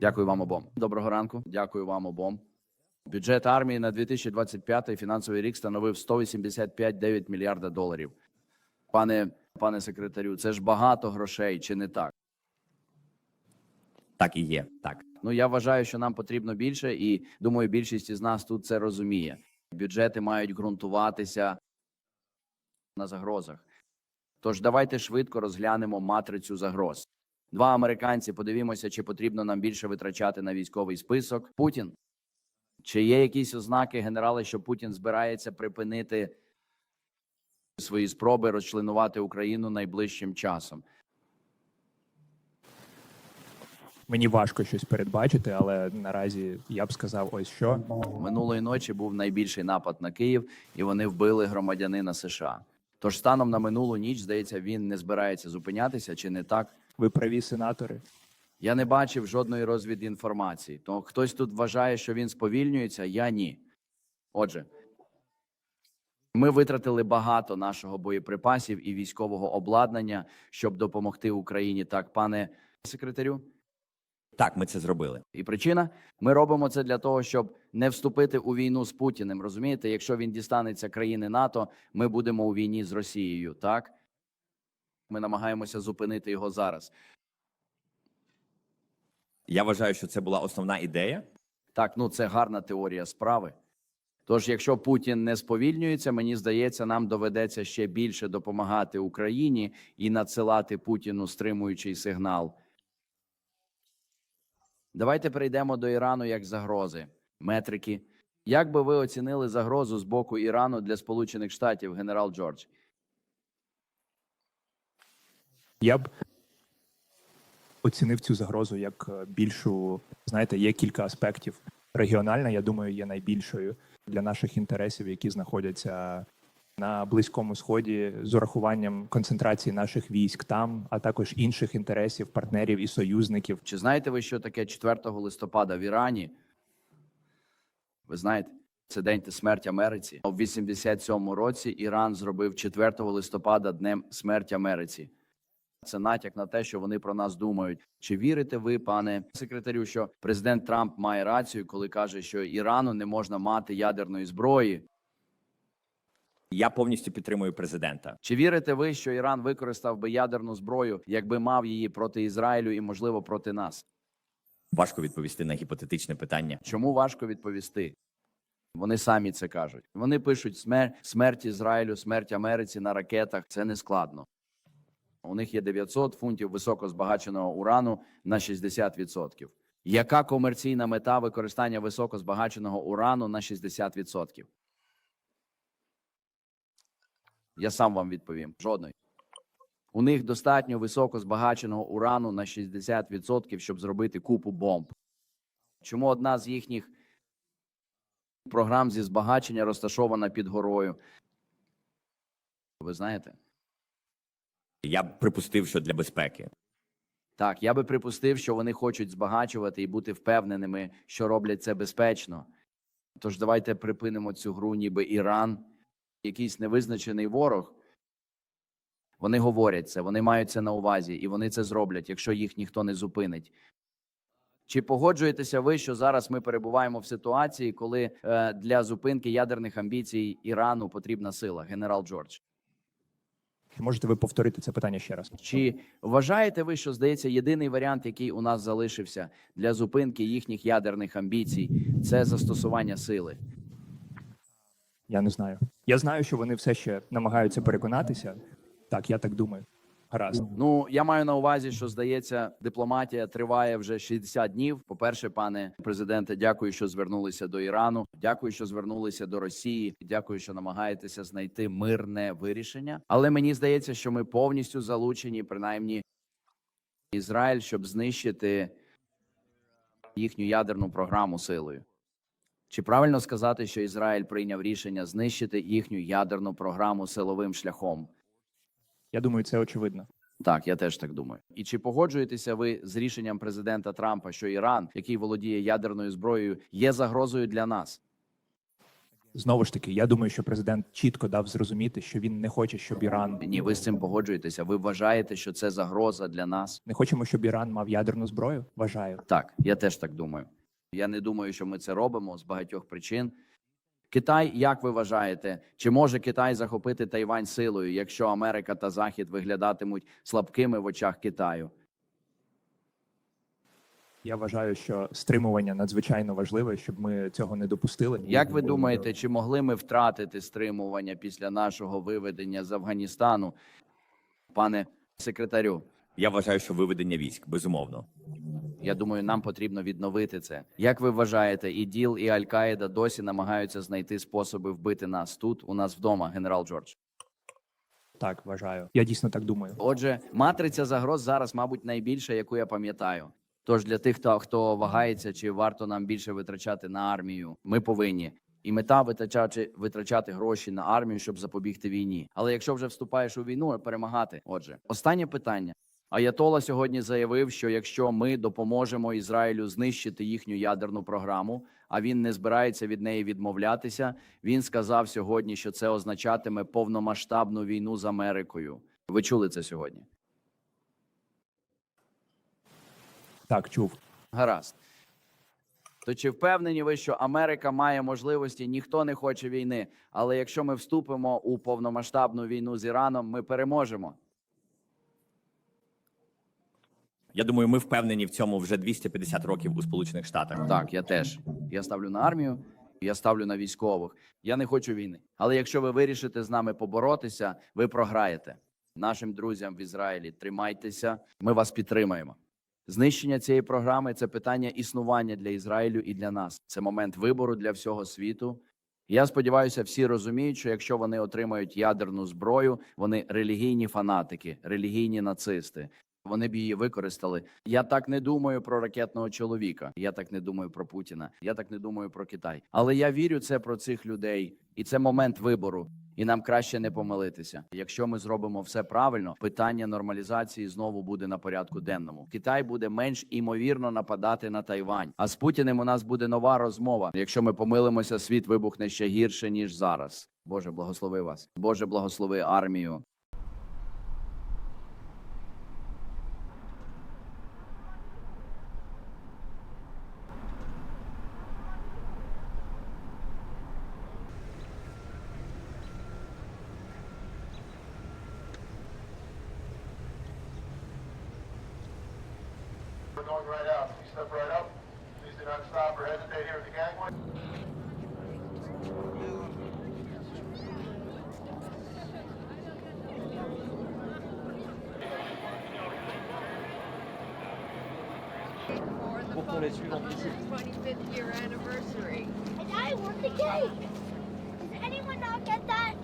Дякую вам обом. Доброго ранку. Дякую вам обом. Бюджет армії на 2025 фінансовий рік становив 185,9 мільярда доларів. Пане пане секретарю, це ж багато грошей, чи не так? Так і є. Так. Ну я вважаю, що нам потрібно більше, і думаю, більшість із нас тут це розуміє. Бюджети мають ґрунтуватися на загрозах. Тож давайте швидко розглянемо матрицю загроз. Два американці. Подивімося, чи потрібно нам більше витрачати на військовий список. Путін. Чи є якісь ознаки генерали, що Путін збирається припинити свої спроби розчленувати Україну найближчим часом? Мені важко щось передбачити, але наразі я б сказав, ось що Минулої ночі був найбільший напад на Київ, і вони вбили громадянина США. Тож станом на минулу ніч, здається, він не збирається зупинятися, чи не так? Ви праві сенатори. Я не бачив жодної розвідінформації. То хтось тут вважає, що він сповільнюється, я ні. Отже, ми витратили багато нашого боєприпасів і військового обладнання, щоб допомогти Україні. Так, пане секретарю. Так, ми це зробили. І причина ми робимо це для того, щоб не вступити у війну з Путіним. Розумієте, якщо він дістанеться країни НАТО, ми будемо у війні з Росією. Так ми намагаємося зупинити його зараз. Я вважаю, що це була основна ідея. Так, ну це гарна теорія справи. Тож, якщо Путін не сповільнюється, мені здається, нам доведеться ще більше допомагати Україні і надсилати Путіну стримуючий сигнал. Давайте перейдемо до Ірану як загрози. Метрики. Як би ви оцінили загрозу з боку Ірану для Сполучених Штатів, генерал Джордж? Я б оцінив цю загрозу як е, більшу. Знаєте, є кілька аспектів. Регіональна, я думаю, є найбільшою для наших інтересів, які знаходяться на близькому сході з урахуванням концентрації наших військ там, а також інших інтересів, партнерів і союзників. Чи знаєте ви, що таке 4 листопада в Ірані? Ви знаєте, це день смерті Америці. У 87 році Іран зробив 4 листопада днем смерті Америці. Це натяк на те, що вони про нас думають. Чи вірите ви, пане секретарю, що президент Трамп має рацію, коли каже, що Ірану не можна мати ядерної зброї? Я повністю підтримую президента. Чи вірите ви, що Іран використав би ядерну зброю, якби мав її проти Ізраїлю і, можливо, проти нас? Важко відповісти на гіпотетичне питання. Чому важко відповісти? Вони самі це кажуть. Вони пишуть смерть, смерть Ізраїлю, смерть Америці на ракетах. Це не складно. У них є 900 фунтів високозбагаченого урану на 60%. Яка комерційна мета використання високозбагаченого урану на 60%? Я сам вам відповім. Жодної. У них достатньо високозбагаченого урану на 60%, щоб зробити купу бомб. Чому одна з їхніх програм зі збагачення розташована під горою? Ви знаєте? Я б припустив, що для безпеки. Так, я би припустив, що вони хочуть збагачувати і бути впевненими, що роблять це безпечно. Тож давайте припинимо цю гру, ніби Іран, якийсь невизначений ворог. Вони говорять це, вони мають це на увазі, і вони це зроблять, якщо їх ніхто не зупинить. Чи погоджуєтеся ви, що зараз ми перебуваємо в ситуації, коли е, для зупинки ядерних амбіцій Ірану потрібна сила, генерал Джордж? Можете ви повторити це питання ще раз? Чи вважаєте ви, що здається, єдиний варіант, який у нас залишився для зупинки їхніх ядерних амбіцій, це застосування сили? Я не знаю. Я знаю, що вони все ще намагаються переконатися. Так, я так думаю. Гаразд. Ну я маю на увазі, що здається, дипломатія триває вже 60 днів. По перше, пане президенте, дякую, що звернулися до Ірану. Дякую, що звернулися до Росії. Дякую, що намагаєтеся знайти мирне вирішення. Але мені здається, що ми повністю залучені, принаймні Ізраїль, щоб знищити їхню ядерну програму силою. Чи правильно сказати, що Ізраїль прийняв рішення знищити їхню ядерну програму силовим шляхом? Я думаю, це очевидно. Так, я теж так думаю. І чи погоджуєтеся ви з рішенням президента Трампа, що Іран, який володіє ядерною зброєю, є загрозою для нас? Знову ж таки, я думаю, що президент чітко дав зрозуміти, що він не хоче, щоб Іран Ні, ви з цим погоджуєтеся. Ви вважаєте, що це загроза для нас? не хочемо, щоб Іран мав ядерну зброю. Вважаю. Так, я теж так думаю. Я не думаю, що ми це робимо з багатьох причин. Китай, як ви вважаєте, чи може Китай захопити Тайвань силою, якщо Америка та Захід виглядатимуть слабкими в очах Китаю? Я вважаю, що стримування надзвичайно важливе, щоб ми цього не допустили. Як ви думаєте, чи могли ми втратити стримування після нашого виведення з Афганістану, пане секретарю? Я вважаю, що виведення військ, безумовно. Я думаю, нам потрібно відновити це. Як ви вважаєте, і ДІЛ, і Аль-Каїда досі намагаються знайти способи вбити нас тут, у нас вдома, генерал Джордж? так вважаю? Я дійсно так думаю. Отже, матриця загроз зараз, мабуть, найбільша, яку я пам'ятаю. Тож для тих, хто, хто вагається, чи варто нам більше витрачати на армію, ми повинні. І мета витрачати, витрачати гроші на армію, щоб запобігти війні. Але якщо вже вступаєш у війну, перемагати. Отже, останнє питання. Аятола сьогодні заявив, що якщо ми допоможемо Ізраїлю знищити їхню ядерну програму, а він не збирається від неї відмовлятися, він сказав сьогодні, що це означатиме повномасштабну війну з Америкою. Ви чули це сьогодні? Так, чув. Гаразд. То чи впевнені ви, що Америка має можливості? Ніхто не хоче війни. Але якщо ми вступимо у повномасштабну війну з Іраном, ми переможемо. Я думаю, ми впевнені в цьому вже 250 років у Сполучених Штатах. Так, я теж. Я ставлю на армію, я ставлю на військових. Я не хочу війни. Але якщо ви вирішите з нами поборотися, ви програєте. Нашим друзям в Ізраїлі тримайтеся. Ми вас підтримаємо. Знищення цієї програми це питання існування для Ізраїлю і для нас. Це момент вибору для всього світу. Я сподіваюся, всі розуміють, що якщо вони отримають ядерну зброю, вони релігійні фанатики, релігійні нацисти. Вони б її використали. Я так не думаю про ракетного чоловіка. Я так не думаю про Путіна. Я так не думаю про Китай. Але я вірю це про цих людей, і це момент вибору. І нам краще не помилитися. Якщо ми зробимо все правильно, питання нормалізації знову буде на порядку денному. Китай буде менш імовірно нападати на Тайвань. А з Путіним у нас буде нова розмова. Якщо ми помилимося, світ вибухне ще гірше ніж зараз. Боже, благослови вас. Боже, благослови армію. Going right out. Please step right up. Please do not stop or hesitate here at the gangway. for the Fox's 25th year anniversary. And I want the cake. Does anyone not get that?